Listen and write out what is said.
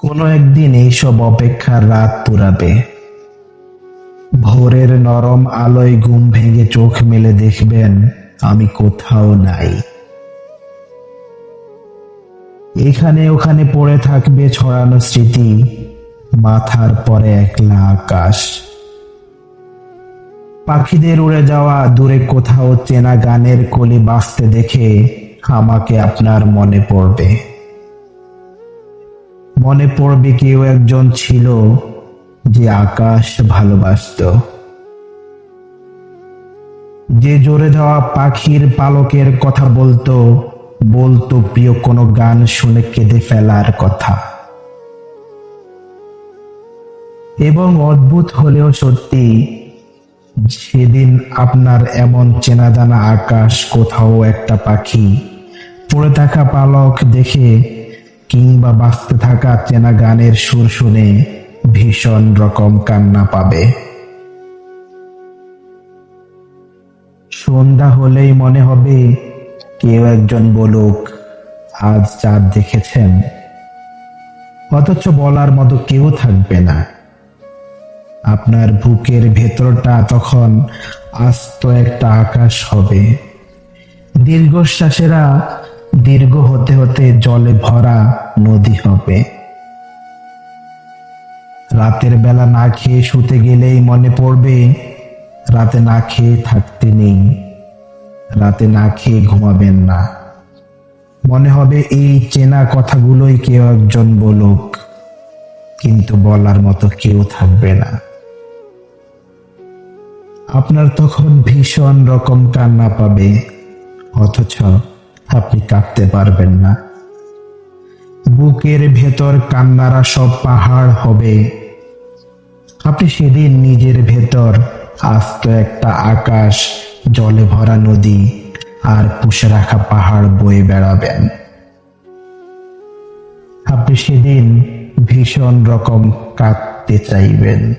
কোনো একদিন এইসব অপেক্ষার রাত পুরাবে। ভোরের নরম আলোয় ঘুম ভেঙে চোখ মেলে দেখবেন, আমি কোথাও নাই। এখানে ওখানে পড়ে থাকবে ছড়ানো স্মৃতি, মাথার পরে একলা আকাশ। পাখিদের উড়ে যাওয়া দূরে কোথাও চেনা গানের কলি বাঁচতে দেখে আমাকে আপনার মনে পড়বে। মনে পড়বে কেউ একজন ছিল যে আকাশ ভালোবাসত। যে জোরে যাওয়া পাখির পালকের কথা বলতো বলতো প্রিয় কোনো গান শুনে কেঁদে ফেলার কথা। এবং অদ্ভুত হলেও সত্যি, সেদিন আপনার এমন চেনা জানা আকাশ কোথাও একটা পাখি, পড়ে থাকা পালক দেখে কিংবা বাঁচতে থাকা চেনা গানের সুর শুনে ভীষণ রকম কান্না পাবে। সন্ধ্যা হলেই মনে হবে কেউ একজন বলুক, আজ চাঁদ দেখেছেন। অথচ বলার মতো কেউ থাকবে না। আপনার বুকের ভেতরটা তখন আস্ত একটা আকাশ হবে। দীর্ঘশ্বাসেরা দীর্ঘ হতে হতে জলে ভরা নদী হবে। রাতের বেলা না খেয়ে শুতে গেলেই মনে পড়বে, রাতে না খেয়ে থাকতে নেই। রাতে না খেয়ে ঘুমাবেন না। মনে হবে এই চেনা কথাগুলোই কেউ একজন বলুক, কিন্তু বলার মতো কেউ থাকবে না। আপনার তখন ভীষণ রকম কান্না পাবে, অথচ আপনি কাঁদতে পারবেন না। বুকের ভেতর কান্নারা সব পাহাড় হবে। আপনি সেদিন নিজের ভেতর আস্ত একটা আকাশ, জলে ভরা নদী আর পুষে রাখা পাহাড় বয়ে বেড়াবেন। আপনি সেদিন ভীষণ রকম কাঁদতে চাইবেন।